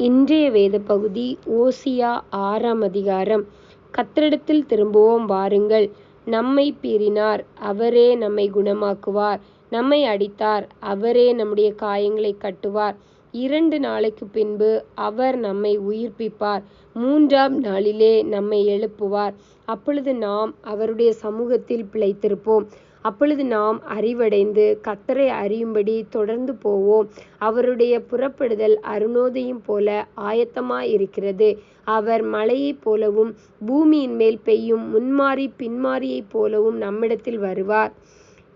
இன்றைய வேத பகுதி ஓசியா ஆறாம் அதிகாரம். கத்திரிடத்தில் திரும்புவோம் வாருங்கள். நம்மை பீறினார் அவரே நம்மை குணமாக்குவார். நம்மை அடித்தார் அவரே நம்முடைய காயங்களை கட்டுவார். இரண்டு நாளைக்கு பின்பு அவர் நம்மை உயிர்ப்பிப்பார். மூன்றாம் நாளிலே நம்மை எழுப்புவார். அப்பொழுது நாம் அவருடைய சமூகத்தில் பிழைத்திருப்போம். அப்பொழுது நாம் அறிவடைந்து கத்தரை அறியும்படி தொடர்ந்து போவோம். அவருடைய புறப்படுதல் அருணோதயம் போல ஆயத்தமாயிருக்கிறது. அவர் மழையைப் போலவும் பூமியின் மேல் பெய்யும் முன்மாறி பின்மாறியைப் போலவும் நம்மிடத்தில் வருவார்.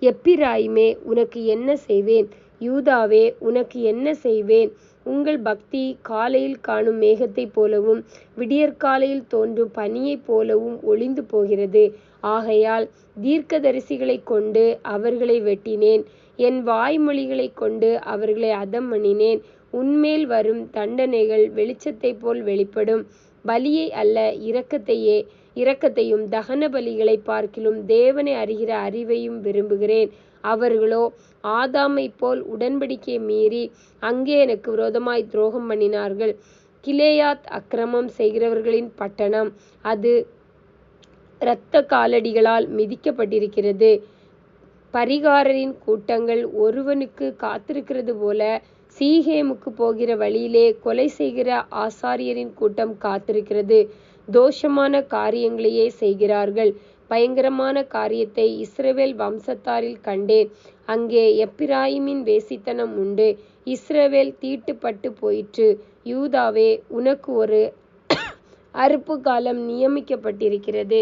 எப்பிராயுமே உனக்கு என்ன செய்வேன்? யூதாவே உனக்கு என்ன செய்வேன்? உங்கள் பக்தி காலையில் காணும் மேகத்தைப் போலவும் விடியற்காலையில் தோன்றும் பனியைப் போலவும் ஒளிந்து போகிறது. ஆகையால் தீர்க்கதரிசிகளைக் கொண்டு அவர்களை வெட்டினேன். என் வாய்மொழிகளைக் கொண்டு அவர்களை அதம் பண்ணினேன் உன்மேல் வரும் தண்டனைகள் வெளிச்சத்தைப் போல் வெளிப்படும். பலியை அல்ல இரக்கத்தையே இரக்கத்தையும் தகன பலிகளை பார்க்கிலும் தேவனை அறிகிற அறிவையும் விரும்புகிறேன். அவர்களோ ஆதாமை போல் உடன்படிக்கை மீறி அங்கே எனக்கு விரோதமாய் துரோகம் பண்ணினார்கள். கிலேயாத் அக்கிரமம் செய்கிறவர்களின் பட்டணம் அது இரத்த காலடிகளால் மிதிக்கப்பட்டிருக்கிறது. பரிகாரரின் கூட்டங்கள் ஒருவனுக்கு காத்திருக்கிறது போல சீகேமுக்கு போகிற வழியிலே கொலை செய்கிற ஆசாரியரின் கூட்டம் காத்திருக்கிறது. தோஷமான காரியங்களையே செய்கிறார்கள். பயங்கரமான காரியத்தை இஸ்ரவேல் வம்சத்தாரில் கண்டேன். அங்கே எப்பிராயிமின் வேசித்தனம் உண்டு. இஸ்ரவேல் தீட்டுப்பட்டு போயிற்று. யூதாவே உனக்கு ஒரு அறுப்பு காலம் நியமிக்கப்பட்டிருக்கிறது.